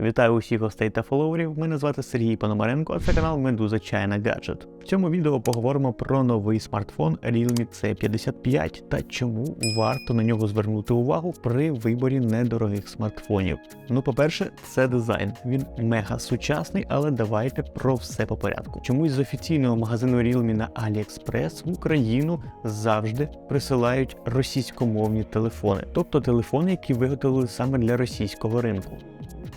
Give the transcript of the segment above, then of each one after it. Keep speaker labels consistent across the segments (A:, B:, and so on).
A: Вітаю усіх гостей та фоловерів. Мене звати Сергій Пономаренко, а це канал Медуза China Gadget. В цьому відео поговоримо про новий смартфон Realme C55 та чому варто на нього звернути увагу при виборі недорогих смартфонів. Ну, по-перше, це дизайн. Він мега сучасний, але давайте про все по порядку. Чомусь з офіційного магазину Realme на AliExpress в Україну завжди присилають російськомовні телефони, тобто телефони, які виготовили саме для російського ринку.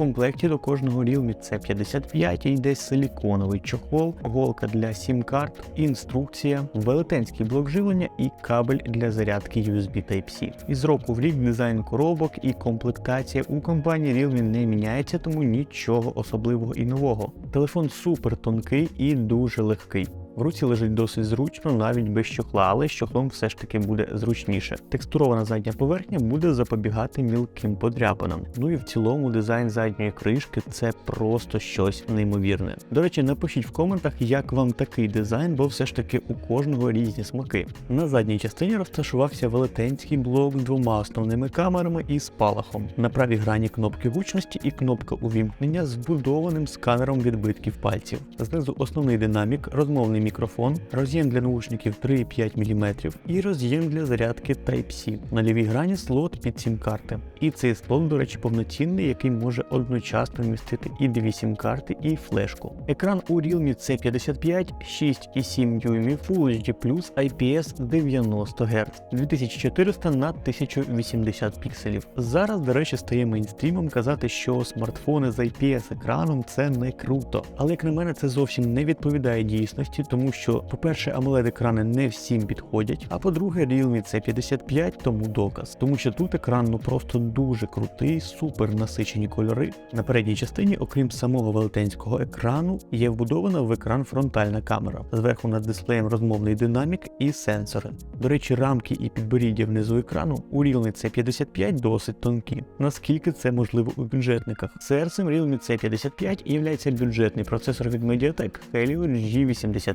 A: Комплекті до кожного Realme C55 йде силіконовий чохол, голка для сім-карт, інструкція, велетенський блок живлення і кабель для зарядки USB Type-C. Із року в рік дизайн коробок і комплектація у компанії Realme не міняється, тому нічого особливого і нового. Телефон супер тонкий і дуже легкий. В руці лежить досить зручно, навіть без чохла, але з чохлом все ж таки буде зручніше. Текстурована задня поверхня буде запобігати мілким подряпинам. Ну і в цілому дизайн задньої кришки це просто щось неймовірне. До речі, напишіть в коментах, як вам такий дизайн, бо все ж таки у кожного різні смаки. На задній частині розташувався велетенський блок з двома основними камерами і спалахом. На правій грані кнопки гучності і кнопка увімкнення з вбудованим сканером відбитків пальців. Знизу основний динамік, розмовний мікрофон, роз'єм для наушників 3,5 мм і роз'єм для зарядки Type-C. На лівій грані слот під сім-карти. І цей слот, до речі, повноцінний, який може одночасно вмістити і дві сім-карти, і флешку. Екран у Realme C55 6,7 дюймів Full HD IPS 90 Гц 2400 на 1080 пікселів. Зараз, до речі, стає мейнстрімом казати, що смартфони з IPS екраном це не круто. Але як на мене, це зовсім не відповідає дійсності, тому що, по-перше, amoled екрани не всім підходять. А по-друге, Realme C55 тому доказ, тому що тут екран ну просто дуже крутий, супер насичені кольори. На передній частині, окрім самого велетенського екрану, є вбудована в екран фронтальна камера. Зверху над дисплеєм розмовний динамік і сенсори. До речі, рамки і підборіддя внизу екрану у Realme C55 досить тонкі, наскільки це можливо у бюджетниках. Серцем Realme C55 є бюджетний процесор від Mediatek Helio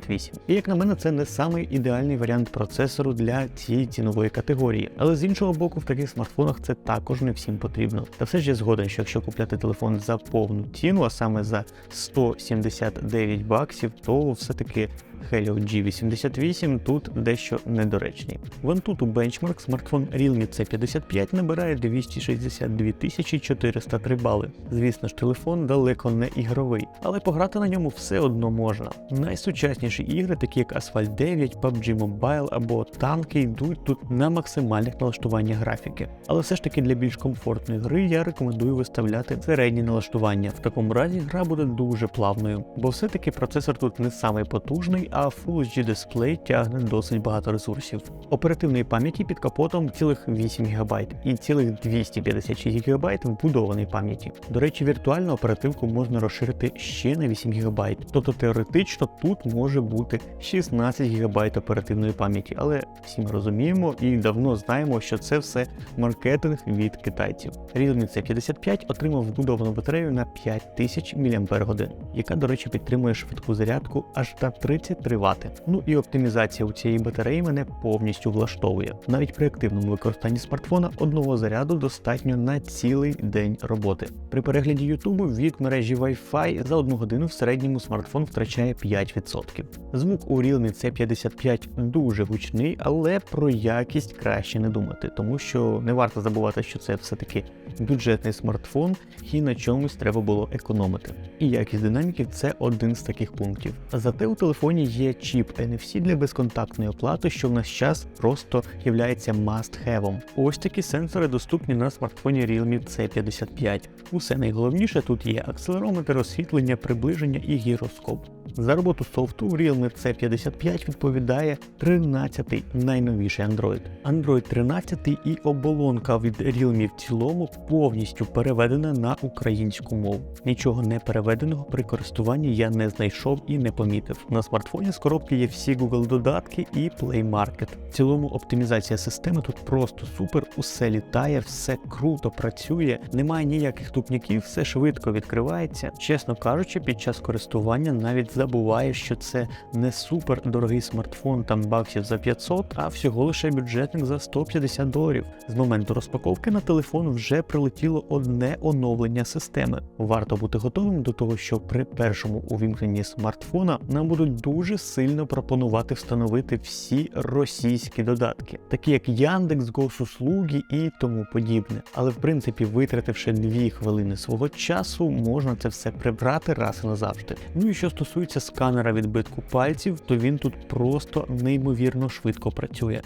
A: G88. І як на мене, це не самий ідеальний варіант процесору для цієї цінової категорії. Але з іншого боку, в таких смартфонах це також не всім потрібно. Та все ж я згоден, що якщо купляти телефон за повну ціну, а саме за 179 баксів, то все-таки Helio G88 тут дещо недоречний. В Antutu Benchmark смартфон Realme C55 набирає 262 403 бали. Звісно ж, телефон далеко не ігровий, але пограти на ньому все одно можна. Найсучасніші ігри, такі як Asphalt 9, PUBG Mobile або танки, йдуть тут на максимальних налаштуваннях графіки. Але все ж таки для більш комфортної гри я рекомендую виставляти середні налаштування. В такому разі гра буде дуже плавною, бо все-таки процесор тут не самий потужний, а Full HD дисплей тягне досить багато ресурсів. Оперативної пам'яті під капотом цілих 8 ГБ і цілих 256 ГБ вбудованої пам'яті. До речі, віртуальну оперативку можна розширити ще на 8 ГБ, тобто теоретично тут може бути 16 ГБ оперативної пам'яті, але всі ми розуміємо і давно знаємо, що це все маркетинг від китайців. Realme C55 отримав вбудовану батарею на 5000 мАч, яка, до речі, підтримує швидку зарядку аж до 30 Тривати. Ну і оптимізація у цієї батареї мене повністю влаштовує. Навіть при активному використанні смартфона одного заряду достатньо на цілий день роботи. При перегляді Ютубу від мережі Wi-Fi за одну годину в середньому смартфон втрачає 5%. Звук у Realme C55 дуже гучний, але про якість краще не думати, тому що не варто забувати, що це все-таки бюджетний смартфон і на чомусь треба було економити. І якість динаміків це один з таких пунктів. Зате у телефоні є чіп NFC для безконтактної оплати, що в наш час просто є must-have. Ось такі сенсори доступні на смартфоні Realme C55. Усе найголовніше тут є акселерометр, освітлення, приближення і гіроскоп. За роботу софту Realme C55 відповідає 13-й найновіший Android. Android 13 і оболонка від Realme в цілому повністю переведена на українську мову. Нічого не переведеного при користуванні я не знайшов і не помітив. На смартфоні з коробки є всі Google додатки і Play Market. В цілому оптимізація системи тут просто супер, усе літає, все круто працює, немає ніяких тупняків, все швидко відкривається. Чесно кажучи, під час користування навіть за забуває, що це не супер дорогий смартфон там баксів за 500, а всього лише бюджетник за 150 доларів. З моменту розпаковки на телефон вже прилетіло одне оновлення системи. Варто бути готовим до того, що при першому увімкненні смартфона нам будуть дуже сильно пропонувати встановити всі російські додатки, такі як Яндекс, Госуслуги і тому подібне. Але в принципі, витративши 2 хвилини свого часу, можна це все прибрати раз і назавжди. Ну і що стосується сканера відбитку пальців, то він тут просто неймовірно швидко працює.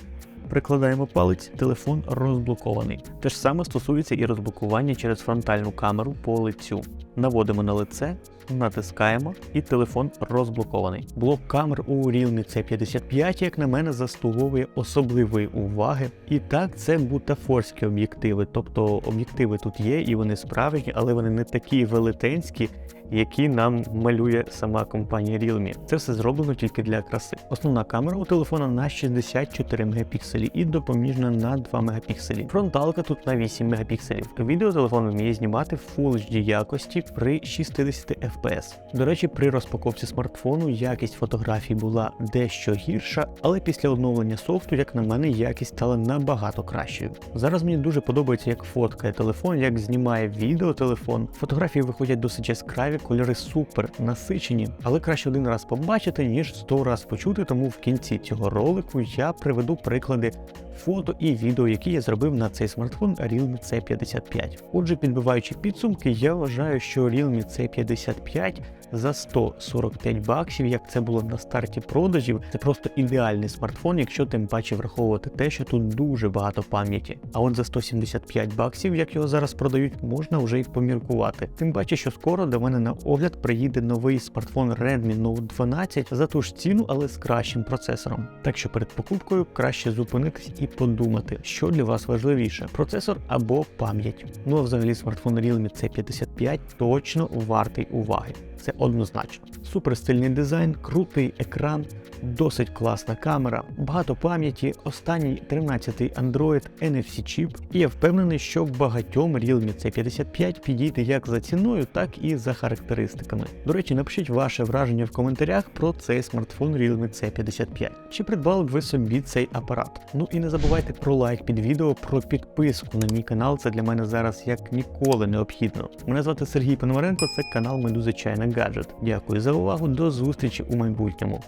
A: Прикладаємо палець, телефон розблокований. Те ж саме стосується і розблокування через фронтальну камеру по лицю. Наводимо на лице, натискаємо, і телефон розблокований. Блок камер у Realme C55, як на мене, заслуговує особливої уваги. І так, це бутафорські об'єктиви, тобто об'єктиви тут є і вони справжні, але вони не такі велетенські. Які нам малює сама компанія Realme. Це все зроблено тільки для краси. Основна камера у телефона на 64 мегапікселі і допоміжна на 2 мегапікселі. Фронталка тут на 8 мегапікселів. Відео телефон вміє знімати в Full HD якості при 60 FPS. До речі, при розпаковці смартфону якість фотографій була дещо гірша, але після оновлення софту, як на мене, якість стала набагато кращою. Зараз мені дуже подобається, як фоткає телефон, як знімає відео телефон. Фотографії виходять досить яскраві, кольори супер насичені, але краще один раз побачити, ніж сто раз почути. Тому в кінці цього ролику я приведу приклади фото і відео, які я зробив на цей смартфон Realme C55. Отже, підбиваючи підсумки, я вважаю, що Realme C55 за 145 баксів, як це було на старті продажів, це просто ідеальний смартфон, якщо тим паче враховувати те, що тут дуже багато пам'яті. А от за 175 баксів, як його зараз продають, можна вже й поміркувати. Тим паче, що скоро до мене на огляд приїде новий смартфон Redmi Note 12 за ту ж ціну, але з кращим процесором. Так що перед покупкою краще зупинитись і подумати, що для вас важливіше: процесор або пам'ять. Ну а взагалі смартфон Realme C55 точно вартий уваги. Це однозначно. Супер стильний дизайн, крутий екран, досить класна камера, багато пам'яті, останній 13-й Android NFC чіп, і я впевнений, що багатьом Realme C55 підійде як за ціною, так і за характеристиками. До речі, напишіть ваше враження в коментарях про цей смартфон Realme C55. Чи придбали б ви собі цей апарат? Ну і не забувайте про лайк під відео, про підписку на мій канал. Це для мене зараз як ніколи необхідно. Мене звати Сергій Пономаренко, це канал Медуза Чайна Гаджет. Дякую за увагу, до зустрічі у майбутньому.